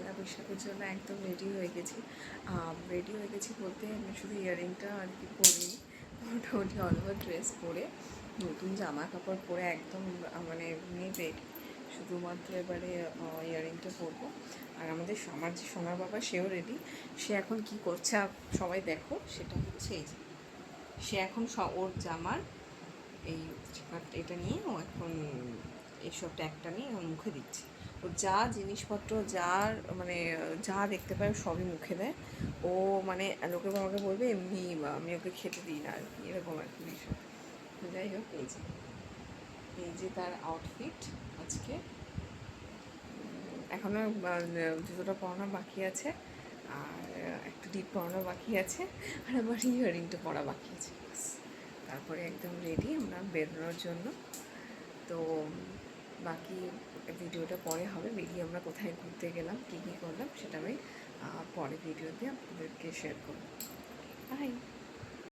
পয়লা বৈশাখের জন্য একদম রেডি হয়ে গেছি। রেডি হয়ে গেছি বলতে আমি শুধু ইয়ারিংটা আর কি পরিনি মোটামুটি অল ওভার ড্রেস পরে, নতুন জামা কাপড় পরে একদম মানে রেডি শুধুমাত্র এবারে ইয়ারিংটা পরবো। আর আমাদের আমার যে সোনার বাবা সেও রেডি সে এখন কি করছে সবাই দেখো, সেটা হচ্ছে এই সে এখন ওর জামার এই এটা নিয়ে ও এখন এইসব ট্যাগটা নিয়ে মুখে দিচ্ছে। ও যা জিনিসপত্র যার মানে যা দেখতে পায় সবই মুখে দেয়। ও মানে লোকে আমাকে বলবে এমনি আমি ওকে খেতে দিই না আর কি এরকম আর কি বিষয়। যাই হোক এই যে এই যে তার আউটফিট আজকে। উম, এখনও জুতোটা পরানো বাকি আছে আর একটা ডিপ পরানো বাকি আছে আর আবার ইয়ারিংটা পরা বাকি আছে। তারপরে একদম রেডি আমরা বেরোনোর জন্য। বাকি ভিডিওটা পরে হবে, বেরিয়ে আমরা কোথায় ঘুরতে গেলাম, কী কী করলাম, সেটা আমি পরে ভিডিওতে আপনাদেরকে শেয়ার করব। বাই